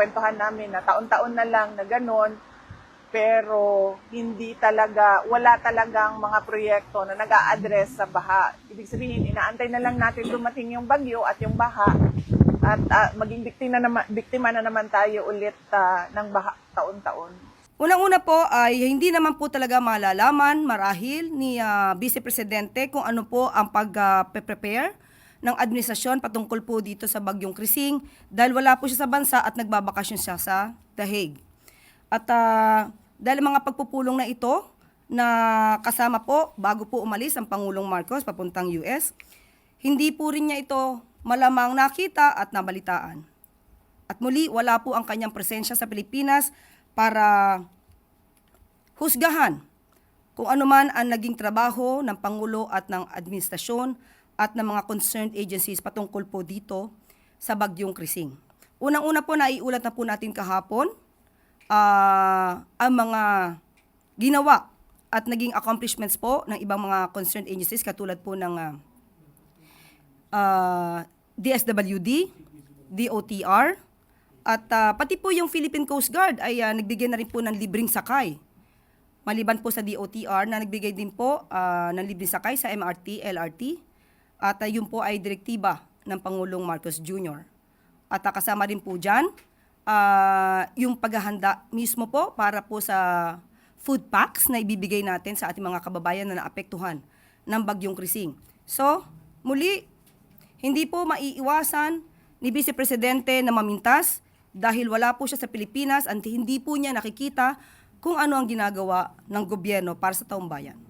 nakikwentuhan namin na taon-taon na lang na ganon, pero hindi talaga, wala talagang mga proyekto na nag address sa baha. Ibig sabihin, inaantay na lang natin dumating yung bagyo at yung baha at ah, maging biktima, naman, biktima na naman tayo ulit ah, ng baha taon-taon. Unang-una po ay hindi naman po talaga malalaman marahil ni ah, Vice Presidente kung ano po ang pag-prepare ng administrasyon patungkol po dito sa Bagyong Krising dahil wala po siya sa bansa at nagbabakasyon siya sa The Hague. At ah, dahil mga pagpupulong na ito na kasama po bago po umalis ang Pangulong Marcos papuntang US, hindi po rin niya ito malamang nakita at nabalitaan. At muli, wala po ang kanyang presensya sa Pilipinas para husgahan kung ano man ang naging trabaho ng Pangulo at ng administrasyon at ng mga concerned agencies patungkol po dito sa Bagyong Krising. Unang-una po, naiulat na po natin kahapon ah, ang mga ginawa at naging accomplishments po ng ibang mga concerned agencies katulad po ng ah, uh, DSWD, DOTR, at uh, pati po yung Philippine Coast Guard ay uh, nagbigay na rin po ng libreng sakay. Maliban po sa DOTR na nagbigay din po uh, ng libreng sakay sa MRT, LRT, at uh, yun po ay direktiba ng Pangulong Marcos Jr. At uh, kasama rin po dyan uh, yung paghahanda mismo po para po sa food packs na ibibigay natin sa ating mga kababayan na naapektuhan ng Bagyong Krising. So, muli, hindi po maiiwasan ni Vice Presidente na mamintas dahil wala po siya sa Pilipinas at hindi po niya nakikita kung ano ang ginagawa ng gobyerno para sa taong bayan.